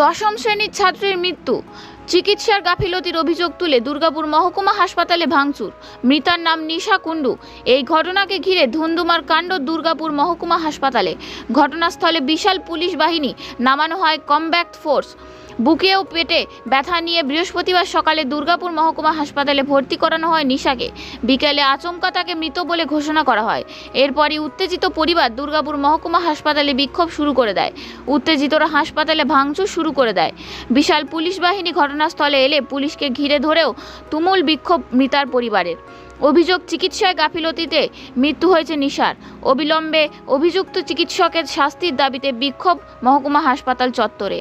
দশম শ্রেণির ছাত্রের মৃত্যু। চিকিৎসার গাফিলতির অভিযোগ তুলে দুর্গাপুর মহকুমা হাসপাতালে ভাঙচুর। মৃতার নাম নিশা কুণ্ডু। এই ঘটনাকে ঘিরে ধুন্ধুমার কাণ্ড দুর্গাপুর মহকুমা হাসপাতালে। ঘটনাস্থলে বিশাল পুলিশ বাহিনী, নামানো হয় কমব্যাক্ট ফোর্স। বুকে ও পেটে ব্যথা নিয়ে বৃহস্পতিবার সকালে দুর্গাপুর মহকুমা হাসপাতালে ভর্তি করানো হয় নিশাকে। বিকেলে আচমকা তাকে মৃত বলে ঘোষণা করা হয়। এরপরই উত্তেজিত পরিবার দুর্গাপুর মহকুমা হাসপাতালে বিক্ষোভ শুরু করে দেয়। উত্তেজিতরা হাসপাতালে ভাঙচুর শুরু করে দেয়। বিশাল পুলিশ বাহিনী ঘটনাস্থলে এলে পুলিশকে ঘিরে ধরেও তুমুল বিক্ষোভ মৃতার পরিবারের অভিযোগ চিকিৎসায় গাফিলতিতে মৃত্যু হয়েছে নিশার অবিলম্বে অভিযুক্ত চিকিৎসকের শাস্তির দাবিতে বিক্ষোভ মহকুমা হাসপাতাল চত্বরে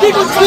কিছুই করছে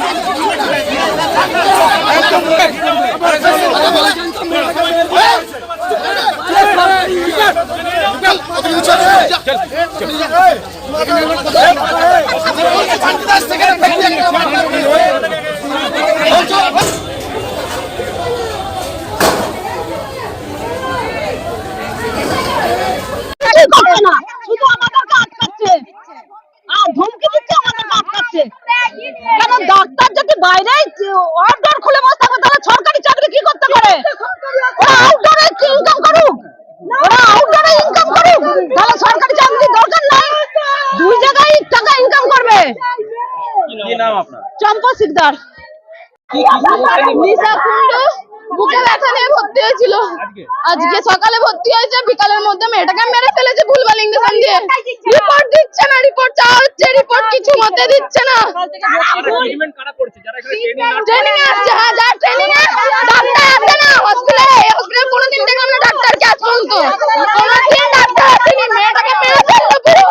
না আর ধমকি দিচ্ছে আমাদেরকে আটকাচ্ছে কেন ডাক্তার যদি বাইরে আপনার? চম্পা সিকদার। নিশা কুন্ডু বুকে ব্যথা নিয়ে ভর্তি হয়েছিল। আজকে? সকালে ভর্তি হয়েছে বিকালের মধ্যে মেয়েটাকে মেরে ফেলেছে ভুলভাল ইঞ্জেকশন দিয়ে। রিপোর্ট দিচ্ছে না রিপোর্ট চাওয়া হচ্ছে রিপোর্ট কিছু মতে দিচ্ছে না। ট্রেনিং ট্রেনিং আসছে। হ্যাঁ যা ট্রেনিং এ ডাক্তার আসে না হসপিটালে হসপিটাল কোনোদিন দেখলাম না ডাক্তারকে আজ পর্যন্ত কোনোদিন ডাক্তার আসেনি মেয়েটাকে মেরে ফেলল পুরো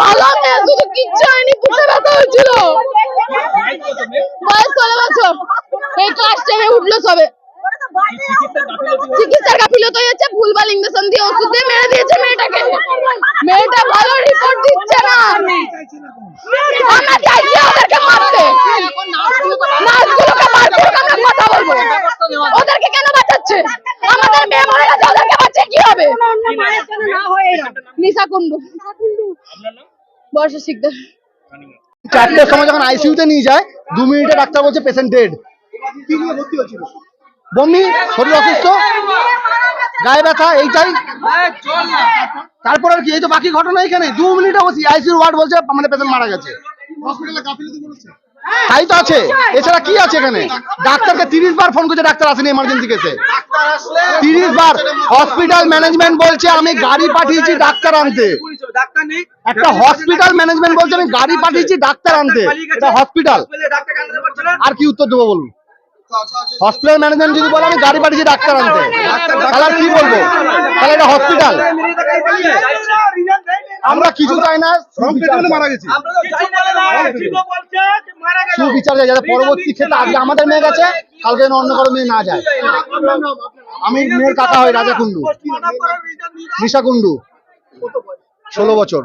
ভালো মেয়ে শুধু কিচ্ছু হয়নি বুকে ব্যথা হয়েছিল বয়স ষোলো বছর এই ক্লাস টেনে উঠল সবে। চিকিৎসার গাফিলতি হয়েছে, ভুলভাল ইঞ্জেকশন দিয়ে ওষুধ দিয়ে মেরে দিয়েছে মেয়েটাকে। মেয়েটা ভালো রিপোর্ট দিচ্ছে না। আমরা চাইছি ওদেরকে মারতে। নার্সগুলোকে মার করুক, আমরা কথা বলব। ওদেরকে কেন বাঁচাচ্ছে? আমাদের মেয়ে মরে গেছে, ওদেরকে বাঁচিয়ে কি হবে? নিশা কুন্ডু বর্ষা শিকদার। চারটের সময় যখন আইসিইউতে নিয়ে যায়, দু মিনিটে ডাক্তার বলছে পেশেন্ট ডেড বমি শরীর অসুস্থ গায়ে ব্যথা এইটাই তারপর আর কি এই তো বাকি ঘটনা এখানে। দু মিনিটে বসি আইসিইউ ওয়ার্ড বলছে মানে পেশেন্ট মারা গেছে। তাই তো আছে। এছাড়া কি আছে এখানে? ডাক্তারকে তিরিশ বার ফোন করছে ডাক্তার আসেনি এমার্জেন্সি কেসে তিরিশ বার। হসপিটাল ম্যানেজমেন্ট বলছে আমি গাড়ি পাঠিয়েছি ডাক্তার আনতে। একটা হসপিটাল ম্যানেজমেন্ট বলছে আমি গাড়ি পাঠিয়েছি ডাক্তার আনতে। এটা হসপিটাল। আর কি উত্তর দেবো বলুন? হসপিটাল ম্যানেজমেন্ট যদি বলে, আমি গাড়ি পাঠিয়েছি ডাক্তার আনতে। তাহলে কি বলব? তাহলে এটা হসপিটাল আমরা কিছু চাই না সুবিচার চাই যাতে পরবর্তী ক্ষেত্রে আজকে আমাদের মেয়ে গেছে, কালকে অন্য কারও মেয়ে না যায়। আমি মেয়ের কাকা হয় রাজা কুন্ডু নিশা কুন্ডু ষোলো বছর।